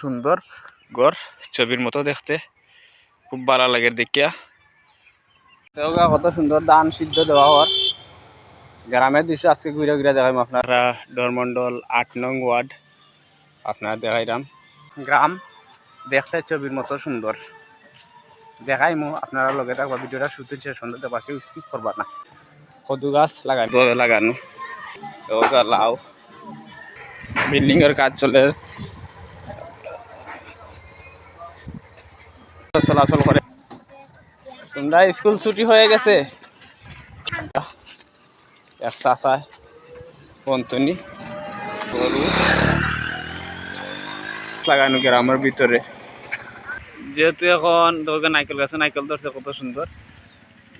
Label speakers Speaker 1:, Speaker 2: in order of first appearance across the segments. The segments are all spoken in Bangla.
Speaker 1: সুন্দর ঘর ছবির মতো দেখতে। খুব ভালো লাগে দেখিয়া কত সুন্দর দান সিদ্ধ দেওয়া হওয়ার গ্রামের দৃশ্য আজকে ঘুরে ঘুরে দেখাইম আপনারা। ডরমন্ডল আট নং ওয়ার্ড আপনারা দেখাইলাম। গ্রাম দেখতে ছবির মতো সুন্দর। দেখাইমু আপনারা লগে থাকবা ভিডিওটা শুতে শেষ সুন্দর দেবা কেউ স্কিপ করবা না। কদু গাছ লাগাই লাগানো। লাউ বিল্ডিং এর কাজ চলে। চলাচল করে। তোমরা স্কুল ছুটি হয়ে গেছে। এক গরু। লাগানো গ্রামের ভিতরে। যেহেতু এখন তোকে নাইকেল গাছে নাইকেল ধরছে কত সুন্দর।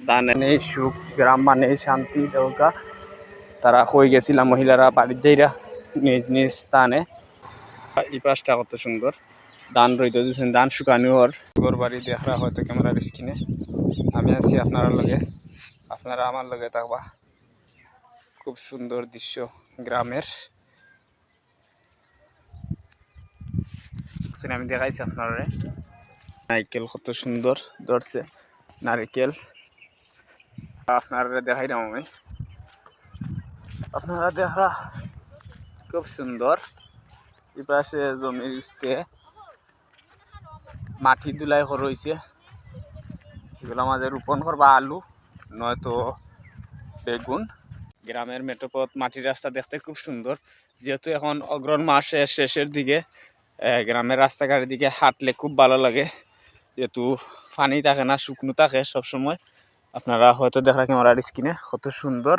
Speaker 1: দানে নেই সুখ গ্রাম মানে শান্তি দেওকা তারা হয়ে গেছিলাম মহিলারা বাড়ির যাইরা নিজ নিজ স্থানে। এই পাশটা কত সুন্দর। ধান রইতে দিয়েছেন ধান শুকানো হর গোর বাড়ি দেখা হয়তো ক্যামেরার স্ক্রিনে। আমি আছি আপনার লগে। আপনারা আমার লগে থাকবা। খুব সুন্দর দৃশ্য গ্রামের। আমি দেখাইছি আপনারা। নারকেল কত সুন্দর ধরছে, নারকেল। আপনারা দেখাইলাম আমি। আপনারা দেখা। খুব সুন্দর। এই পাশে জমির উঠতে মাটি দুলাই রয়েছে এগুলো আমাদের রোপণ করবা আলু, নয়তো বেগুন। গ্রামের মেট্রোপথ মাটির রাস্তা দেখতে খুব সুন্দর যেহেতু এখন অগ্রহণ মাসের শেষের দিকে গ্রামের রাস্তাঘাটের দিকে হাঁটলে খুব ভালো লাগে। যেহেতু পানি থাকে না, শুকনো থাকে সবসময়। আপনারা হয়তো দেখা ক্যামেরার স্ক্রিনে কত সুন্দর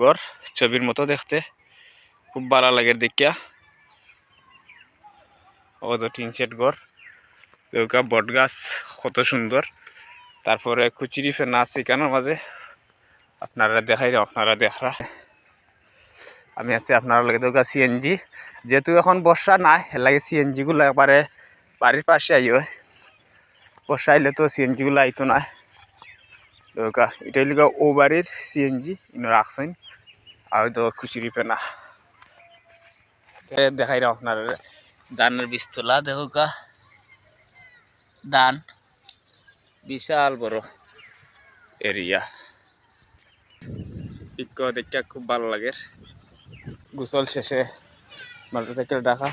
Speaker 1: গড় ছবির মতো দেখতে। খুব ভালো লাগে দেখিয়া। ও তো টিন সেট ঘর দেউকা বট গাছ, কত সুন্দর। তারপরে কুচিরি ফেনা আছে এখানের মাঝে। আপনারা দেখাই আপনারা দেখা আমি আছি আপনার লাগে দেউকা সিএনজি যেহেতু এখন বর্ষা নাই লাগে সিএনজি গুলো একবারে বাড়ির পাশে আইও। বর্ষা আইলে তো সিএনজি গুলো আইতো না। দেউকা এটা লিগা ও বাড়ির সিএনজি ইনো রাখছেন। আর তো কুচিরি ফেনা। দেখাই আপনারা ধানের বীজতলা দেউকা ধান বিশাল বড় এরিয়া। পিক দেখতে খুব ভালো লাগে। গোসল শেষে মোটরসাইকেল ডাকা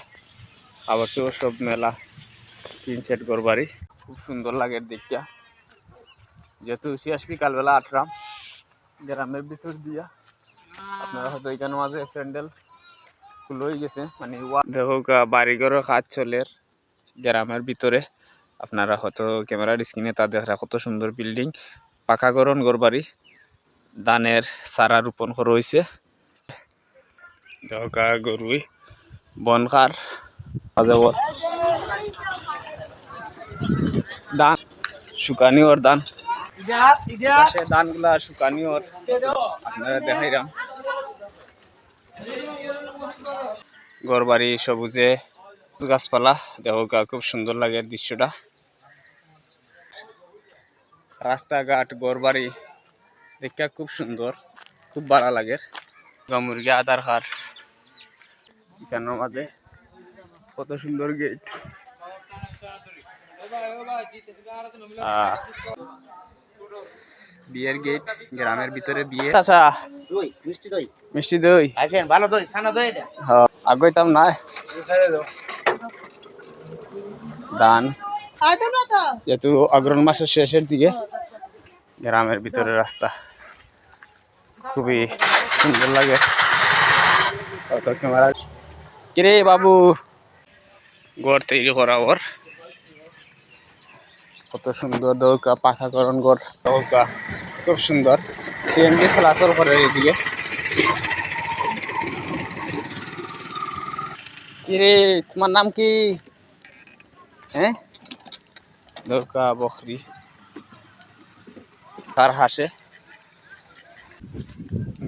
Speaker 1: আবার সব মেলা তিন সেট বাড়ি খুব সুন্দর লাগে দেখতে। যেহেতু আসবি কালবেলা আটরাম গ্রামের ভিতর দিয়া। আপনারা হয়তো এখানে মাঝে স্যান্ডেল হয়ে গেছে মানে দেখো বাড়িঘরের কাজ চলের গ্রামের ভিতরে। আপনারা হয়তো ক্যামেরার স্ক্রিনে তা দেখা কত সুন্দর বিল্ডিং পাকা গরন বাড়ি, ধানের চারা রোপণ করা গরুই বনকার ধান, শুকানি ওর ধান। সে ধানগুলা শুকানি ওর। আপনারা দেখাইরাম গড়বাড়ি সবুজে, গাছপালা, দেখা খুব সুন্দর লাগে দৃশ্যটা। রাস্তাঘাট গড়বাড়ি দেখা খুব সুন্দর খুব ভালো লাগে। মুরগি আধার হার। এখানের মাঝে কত সুন্দর গেট বিয়ের গেট গ্রামের ভিতরে বিয়ে। আচ্ছা।
Speaker 2: মিষ্টি দই।
Speaker 1: মিষ্টি দই।
Speaker 2: আসেন ভালো দই ছানা দই এটা।
Speaker 1: হ্যাঁ আগাইতাম না। ধান যেহেতু অগ্রহণ মাসের শেষের দিকে। গ্রামের ভিতরে রাস্তা। খুবই সুন্দর লাগে। কত ক্যামেরা। কিরে বাবু? ঘর তৈরি করা ওর কত সুন্দর দৌকা পাখাকরণ ঘর। দৌকা খুব সুন্দর। সিএনজি চলাচল করে এদিকে। কিরে তোমার নাম কি? হ্যাঁ? দৌকা বকরি। তার হাসে।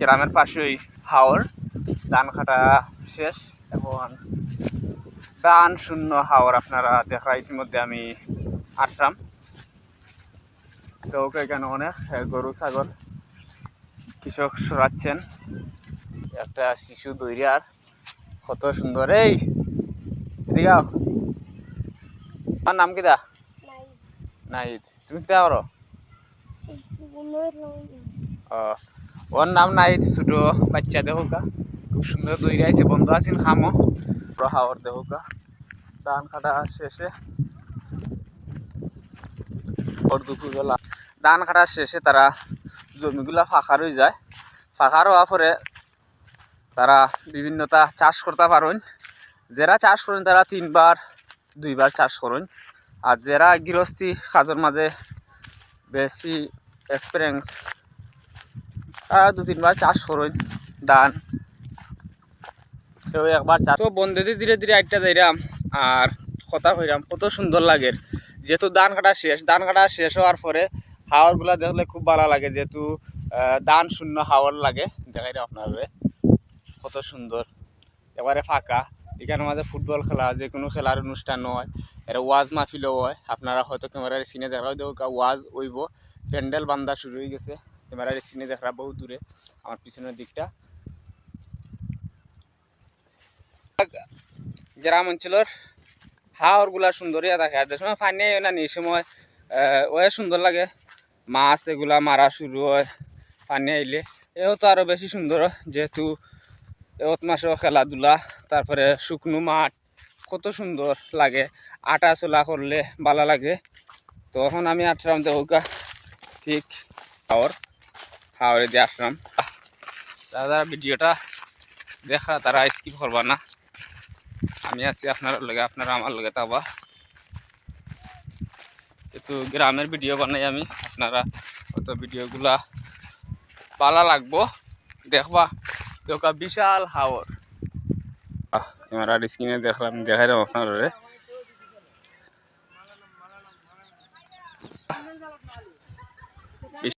Speaker 1: গ্রামের পাশেই হাওর। ধান কাটা শেষ এখন ধান শূন্য হাওর আপনারা দেখা ইতিমধ্যে আমি আসলাম। তো ওকে এখানে অনেক গরু ছাগল কৃষক সরাচ্ছেন। একটা শিশু দৈরিয়ার কত সুন্দর। এই এদিকে আমার নাম কি দা?
Speaker 3: নাই
Speaker 1: তুমি কে করো? ওর নাম নাই ছোট বাচ্চা দেহকা খুব সুন্দর তৈরি আছে, বন্ধ আছেন, খামো। হাওয়ার দেহকা ধান কাটা শেষে। ওর দুপুরবেলা ধান কাটা শেষে তারা জমিগুলা ফাঁকা রয়ে যায়। ফাঁকা হওয়া পরে তারা বিভিন্নতা চাষ করতে পারেন। যারা চাষ করেন তারা তিনবার, দুইবার চাষ করেন। আর যারা গৃহস্থী কাজের মাঝে বেশি এক্সপিরিয়েন্স তারা দু তিনবার চাষ করুন, ধান। কেউ একবার চাষ তো বন্ধুদের ধীরে ধীরে একটা যাইরাম আর কথা কইরাম কত সুন্দর লাগে। যেহেতু ধান কাটা শেষ, ধান কাটা শেষ হওয়ার পরে হাওয়ারগুলা দেখলে খুব ভালো লাগে, যেহেতু ধান শূন্য হাওয়ার লাগে। দেখাইরা আপনারে কত সুন্দর। এবারে ফাঁকা। এখানে মাঝে ফুটবল খেলা যে কোনো খেলার অনুষ্ঠান হয় এটা ওয়াজ মাহফিলও হয়। আপনারা হয়তো ক্যামেরার সিনে দেখাও দেবো, ওয়াজ ওইব প্যান্ডেল বান্ধা শুরু হয়ে গেছে। ক্যামেরার সিনে দেখা বহু দূরে, আমার পিছনের দিকটা। গ্রাম অঞ্চলের হাওরগুলা সুন্দরই থাকে আর পানি না এই সময় ওয়ে সুন্দর লাগে। মাছ এগুলা মারা শুরু হয় পানি আইলে এও তো আরও বেশি সুন্দর, যেহেতু এত মাসেও খেলাধুলা, তারপরে শুকনো মাঠ, কত সুন্দর লাগে। আটা চলা করলে ভালো লাগে। তখন আমি আসলাম দেহকা ঠিক হাওর হাওরে দিয়ে আসলাম। দাদা, ভিডিওটা দেখা, তারা স্কিপ করবা না। আমি আছি আপনার লগে, আপনারা আমার লগে তাবা কিন্তু গ্রামের ভিডিও বানাই আমি, আপনারা অত ভিডিওগুলা ভালো লাগবো। দেখবা দেখা বিশাল হাওর ক্যামেরার স্ক্রিনে দেখলাম, দেখাই আপনার